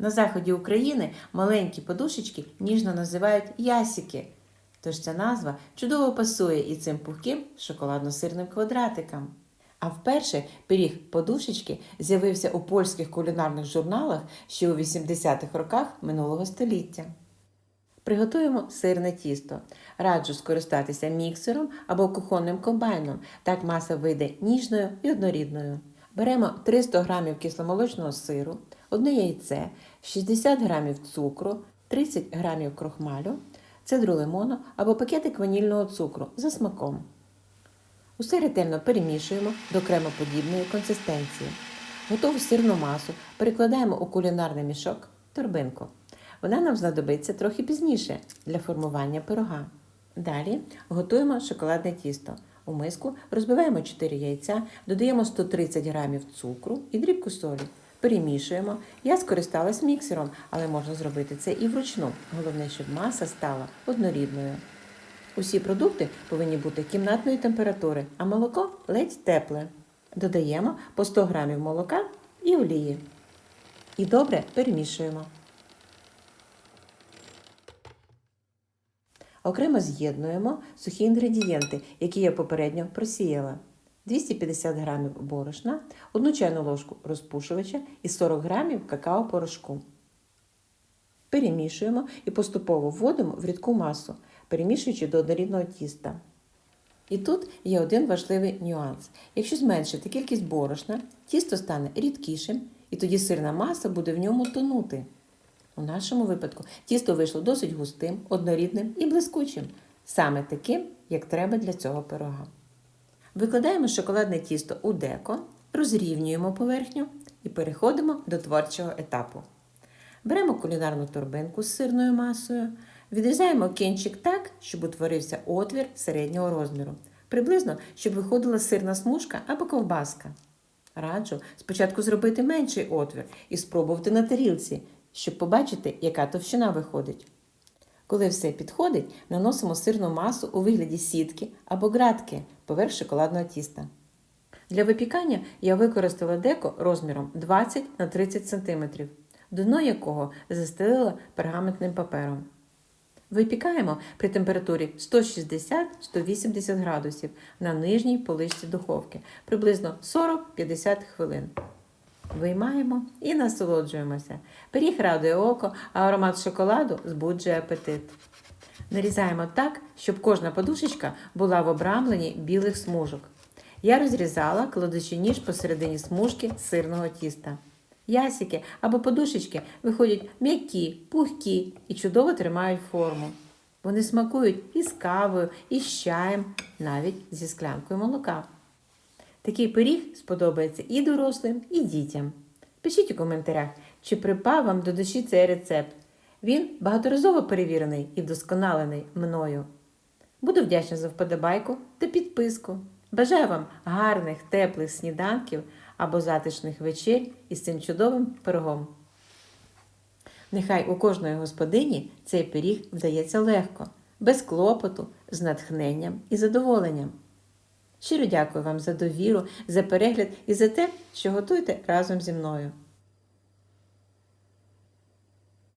На заході України маленькі подушечки ніжно називають ясіки. Тож ця назва чудово пасує і цим пухким шоколадно-сирним квадратикам. А вперше пиріг подушечки з'явився у польських кулінарних журналах ще у 80-х роках минулого століття. Приготуємо сирне тісто. Раджу скористатися міксером або кухонним комбайном. Так маса вийде ніжною і однорідною. Беремо 300 г кисломолочного сиру, одне яйце, 60 г цукру, 30 г крохмалю, цедру лимону або пакетик ванільного цукру за смаком. Усе ретельно перемішуємо до кремоподібної консистенції. Готову сирну масу перекладаємо у кулінарний мішок торбинку. Вона нам знадобиться трохи пізніше для формування пирога. Далі готуємо шоколадне тісто. У миску розбиваємо 4 яйця, додаємо 130 г цукру і дрібку солі. Перемішуємо. Я скористалась міксером, але можна зробити це і вручну. Головне, щоб маса стала однорідною. Усі продукти повинні бути кімнатної температури, а молоко ледь тепле. Додаємо по 100 г молока і олії. І добре перемішуємо. Окремо з'єднуємо сухі інгредієнти, які я попередньо просіяла. 250 г борошна, 1 чайну ложку розпушувача і 40 г какао-порошку. Перемішуємо і поступово вводимо в рідку масу, перемішуючи до однорідного тіста. І тут є один важливий нюанс. Якщо зменшити кількість борошна, тісто стане рідкішим, і тоді сирна маса буде в ньому тонути. У нашому випадку тісто вийшло досить густим, однорідним і блискучим, саме таким, як треба для цього пирога. Викладаємо шоколадне тісто у деко, розрівнюємо поверхню і переходимо до творчого етапу. Беремо кулінарну торбинку з сирною масою, відрізаємо кінчик так, щоб утворився отвір середнього розміру, приблизно, щоб виходила сирна смужка або ковбаска. Раджу спочатку зробити менший отвір і спробувати на тарілці, щоб побачити, яка товщина виходить. Коли все підходить, наносимо сирну масу у вигляді сітки або градки поверх шоколадного тіста. Для випікання я використала деко розміром 20 на 30 см, дно якого застелила пергаментним папером. Випікаємо при температурі 160-180 градусів на нижній поличці духовки приблизно 40-50 хвилин. Виймаємо і насолоджуємося. Пиріг радує око, а аромат шоколаду збуджує апетит. Нарізаємо так, щоб кожна подушечка була в обрамленні білих смужок. Я розрізала, кладучи ніж посередині смужки сирного тіста. Ясики або подушечки виходять м'які, пухкі і чудово тримають форму. Вони смакують і з кавою, і з чаєм, навіть зі склянкою молока. Такий пиріг сподобається і дорослим, і дітям. Пишіть у коментарях, чи припав вам до душі цей рецепт. Він багаторазово перевірений і вдосконалений мною. Буду вдячна за вподобайку та підписку. Бажаю вам гарних, теплих сніданків або затишних вечер із цим чудовим пирогом. Нехай у кожної господині цей пиріг вдається легко, без клопоту, з натхненням і задоволенням. Щиро дякую вам за довіру, за перегляд і за те, що готуєте разом зі мною.